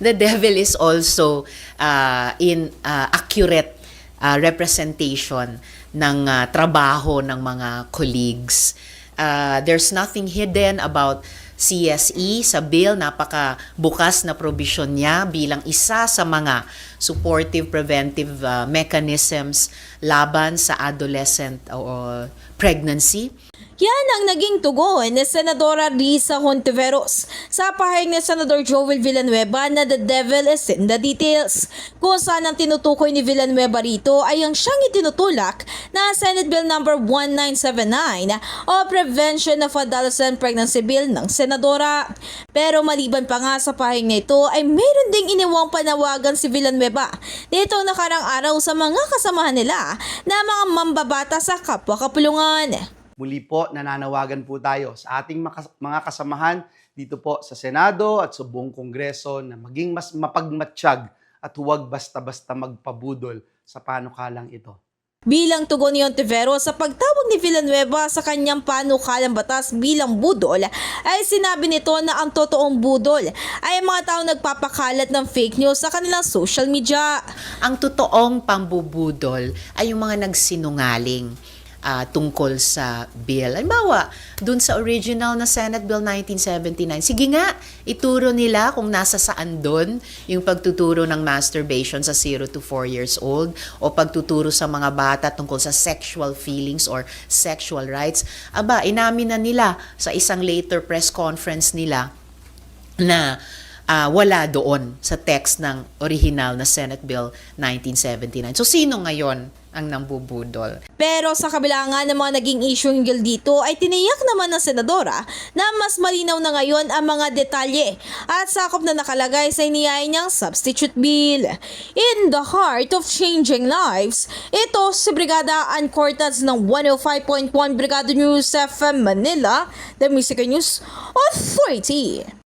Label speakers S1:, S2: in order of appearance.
S1: the devil is also uh, in uh, accurate uh, representation ng uh, trabaho ng mga colleagues. Uh, there's nothing hidden about CSE sa bill, napaka bukas na provision niya bilang isa sa mga supportive preventive uh, mechanisms laban sa adolescent or pregnancy.
S2: Yan ang naging tugon ni Senadora Risa Hontiveros sa pahayag ni Senador Joel Villanueva na the devil is in the details. Kung saan ang tinutukoy ni Villanueva rito ay ang siyang itinutulak na Senate Bill number 1979 o Prevention of Adolescent Pregnancy Bill ng Senadora. Pero maliban pa nga sa pahayag na ito ay mayroon ding iniwang panawagan si Villanueva nitong nakarang araw sa mga kasamahan nila na mga mambabata sa kapwa kapulungan.
S3: Muli po, nananawagan po tayo sa ating mga kasamahan dito po sa Senado at sa buong Kongreso na maging mas mapagmatsyag at huwag basta-basta magpabudol sa panukalang ito.
S2: Bilang tugon ni Ontivero sa pagtawag ni Villanueva sa kanyang panukalang batas bilang budol, ay sinabi nito na ang totoong budol ay ang mga tao nagpapakalat ng fake news sa kanilang social media.
S1: Ang totoong pambubudol ay yung mga nagsinungaling ah, tungkol sa bill. Halimbawa, dun sa original na Senate Bill 1979, sige nga, ituro nila kung nasa saan dun yung pagtuturo ng masturbation sa 0 to 4 years old o pagtuturo sa mga bata tungkol sa sexual feelings or sexual rights. Aba, inamin na nila sa isang later press conference nila na ah, wala doon sa text ng original na Senate Bill 1979. So sino ngayon ang nambubudol?
S2: Pero sa kabila nga ng mga naging issue hinggil dito ay tiniyak naman ng senadora na mas malinaw na ngayon ang mga detalye at sakop na nakalagay sa iniyay niyang substitute bill. In the heart of changing lives, ito si Brigada Ann Cortaz ng 105.1 Brigada News FM Manila, the Music News Authority.